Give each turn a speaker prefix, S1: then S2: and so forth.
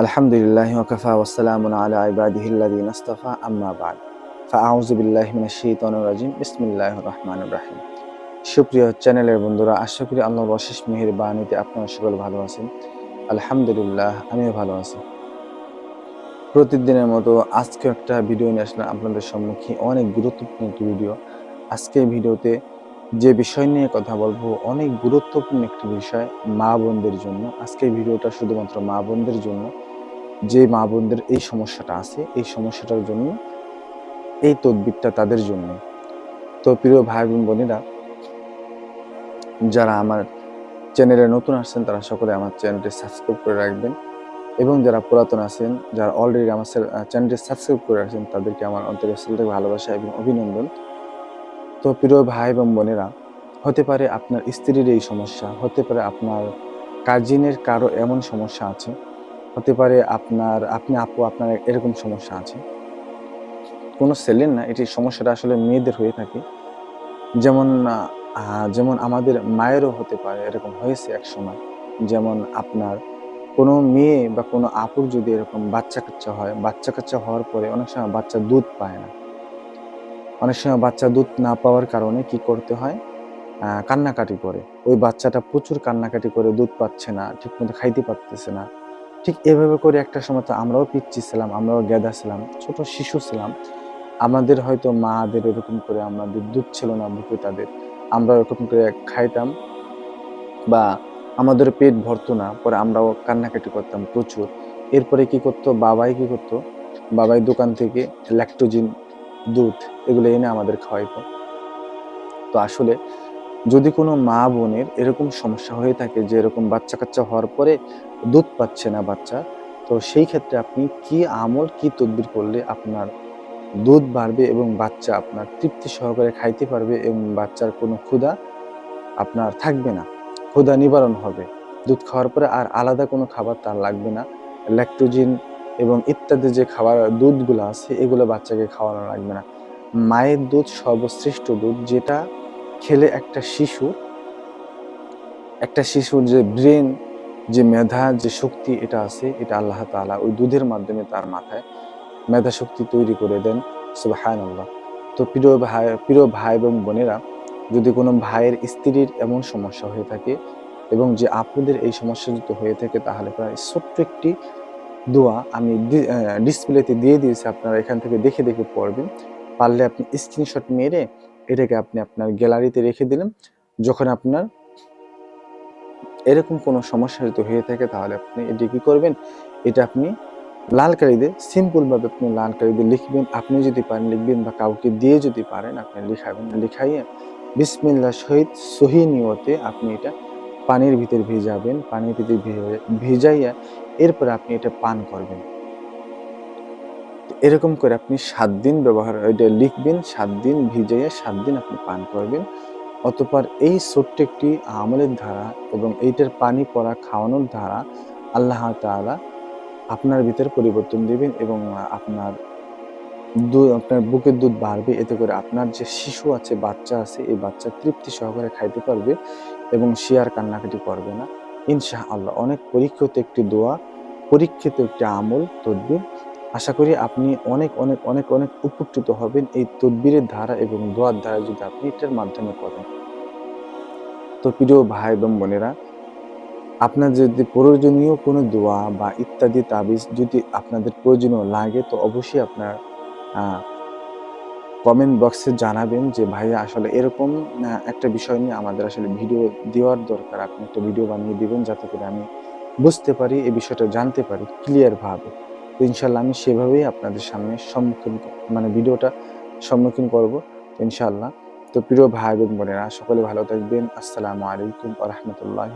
S1: আলহামদুলিল্লাহ ওয়াকাফা ওয়াসালাম আলা ইবাদিহিল্লাদিন আস্তাফা, আম্মা বাদ। ফাআউযু বিল্লাহি মিনাশ শাইতানির রাজিম, বিসমিল্লাহির রহমানির রহিম। সুপ্রিয় চ্যানেলের বন্ধুরা, আশা করি আল্লাহর অশেষ মেহেরবানিতে আপনারা সকল ভালো আছেন। আলহামদুলিল্লাহ, আমিও ভালো আছি। প্রতিদিনের মতো আজকে একটা ভিডিও নিয়ে আসলাম আপনাদের সম্মুখে, অনেক গুরুত্বপূর্ণ একটি ভিডিও। আজকে ভিডিওতে যে বিষয় নিয়ে কথা বলব, অনেক গুরুত্বপূর্ণ একটি বিষয় মা বোনদের জন্য। আজকে ভিডিওটা শুধুমাত্র মা বোনদের জন্য যে মা বোনদের এই সমস্যাটা আছে, এই সমস্যাটার জন্য, এই তদবিরটা তাদের জন্য। তো প্রিয় ভাই বোন বোনেরা, যারা আমার চ্যানেলে নতুন আসছেন, তারা সকলে আমার চ্যানেলটি সাবস্ক্রাইব করে রাখবেন এবং যারা পুরাতন আছেন, যারা অলরেডি আমার চ্যানেলটি সাবস্ক্রাইব করে রাখছেন তাদেরকে আমার অন্তরের থেকে ভালোবাসা এবং অভিনন্দন। তো প্রিয় ভাই এবং বোনেরা, হতে পারে আপনার স্ত্রীর এই সমস্যা, হতে পারে আপনার কাজিনের কারও এমন সমস্যা আছে হতে পারে আপনার, আপনি, আপু, আপনার এরকম সমস্যা আছে। কোনো ছেলের না, এটি সমস্যাটা আসলে মেয়েদের হয়ে থাকে। যেমন যেমন আমাদের মায়েরও হতে পারে, এরকম হয়েছে এক সময়। যেমন আপনার কোনো মেয়ে বা কোনো আপুর যদি এরকম বাচ্চা কাচ্চা হয় বাচ্চা কাচ্চা হওয়ার পরে অনেক সময় বাচ্চা দুধ পায় না। অনেক সময় বাচ্চা দুধ না পাওয়ার কারণে কি করতে হয়? কান্নাকাটি করে। ওই বাচ্চাটা প্রচুর কান্নাকাটি করে, দুধ পাচ্ছে না ঠিক মতো খাইতে পারতেছে না। ঠিক এভাবে করে একটা সময় তো আমরাও পিচ্ছি ছিলাম, আমরাও গেদা ছিলাম, ছোট শিশু ছিলাম। আমাদের হয়তো মাদের এরকম করে আমাদের দুধ ছিল না বুকে তাদের। আমরা এরকম করে খাইতাম বা আমাদের পেট ভরতো না, পরে আমরাও কান্নাকাটি করতাম প্রচুর। এরপরে কি করতো, বাবাই কি করতো, বাবাই দোকান থেকে ল্যাকটোজিন, দুধ এগুলো এনে আমাদের খাওয়াইতো। তো আসলে যদি কোনো মা বোনের এরকম সমস্যা হয়ে থাকে যে এরকম বাচ্চা কাচ্চা হওয়ার পরে দুধ পাচ্ছে না বাচ্চা, তো সেই ক্ষেত্রে আপনি কি আমল, কি তদবির করলে আপনার দুধ বাড়বে এবং বাচ্চা আপনার তৃপ্তি সহকারে খাইতে পারবে এবং বাচ্চার কোনো ক্ষুধা আপনার থাকবে না? ক্ষুধা নিবারণ হবে। দুধ খাওয়ার পরে আর আলাদা কোনো খাবার তার লাগবে না। ল্যাকটোজিন এবং ইত্যাদি যে খাবার, দুধগুলো আছে, এগুলো বাচ্চাকে খাওয়ানো লাগবে না। মায়ের দুধ সর্বশ্রেষ্ঠ দুধ যেটা খেলে একটা শিশু, একটা শিশুর যে ব্রেন, যে মেধা, যে শক্তি এটা আছে, এটা আল্লাহ তালা ওই দুধের মাধ্যমে তার মাথায় মেধা শক্তি তৈরি করে দেন সুবাহান আল্লাহ তো প্রিয় ভাই প্রিয় ভাই এবং বোনেরা, যদি কোনো ভাইয়ের স্ত্রীর এমন সমস্যা হয়ে থাকে এবং যে আপুদের এই সমস্যা যদি হয়ে থাকে, তাহলে প্রায় ছোট্ট একটি দোয়া আমি ডিসপ্লেতে দিয়ে দিয়েছি, আপনারা এখান থেকে দেখে দেখে পড়বেন। পারলে আপনি স্ক্রিনশট মেরে এটাকে আপনি আপনার গ্যালারিতে রেখে দিলেন। যখন আপনার এরকম কোনো সমস্যা যদি হয়ে থাকে, তাহলে আপনি এটি কী করবেন? এটা আপনি লাল কালিতে সিম্পলভাবে আপনি লাল কালিতে লিখবেন। আপনি যদি পারেন লিখবেন বা কাউকে দিয়ে যদি পারেন, আপনি লিখাবেন লিখাইয়ে বিসমিল্লা সহিত সহি নিয়তে আপনি এটা পানির ভিতরে ভিজাবেন। পানির ভিতরে ভিজাইয়া এরপর আপনি এটা পান করবেন। এরকম করে আপনি সাত দিন ব্যবহার এটা লিখবেন, সাত দিন ভিজাইয়া সাত দিন আপনি পান করবেন। অতপর এই ছোট্ট একটি আমলের ধারা এবং এইটার পানি পড়া খাওয়ানোর ধারা আল্লাহ তালা আপনার ভিতরে পরিবর্তন দিবেন এবং আপনার দুধ, আপনার বুকের দুধ বাড়বে। এতে করে আপনার যে শিশু আছে, বাচ্চা আছে, এই বাচ্চা তৃপ্তি সহকারে খাইতে পারবে এবং সে আর কান্নাকাটি করবে না। ইনশাহ আল্লাহ অনেক পরীক্ষিত একটি দোয়া, পরীক্ষিত একটি আমল তদ্বির আশা করি আপনি অনেক অনেক অনেক অনেক উপকৃত হবেন এই তদ্বিরের ধারা এবং দোয়ার ধারা যদি আপনি এটার মাধ্যমে করেন। তো প্রিয় ভাই এবং বোনেরা, আপনার যদি প্রয়োজনীয় কোনো দোয়া বা ইত্যাদি তাবিজ যদি আপনাদের প্রয়োজনীয় লাগে, তো অবশ্যই আপনার কমেন্ট বক্সে জানাবেন যে, ভাইয়া, আসলে এরকম একটা বিষয় নিয়ে আমাদের আসলে ভিডিও দেওয়ার দরকার। আপনি একটা ভিডিও বানিয়ে দেবেন যাতে করে আমি বুঝতে পারি, এই বিষয়টা জানতে পারি ক্লিয়ারভাবে তো ইনশাল্লাহ আমি সেভাবেই আপনাদের সামনে সম্মুখীন মানে ভিডিওটা সম্মুখীন করব ইনশাল্লাহ তো প্রিয় ভাই বোন বোনেরা, সকলে ভালো থাকবেন। আসসালামু আলাইকুম রহমতুল্লাহ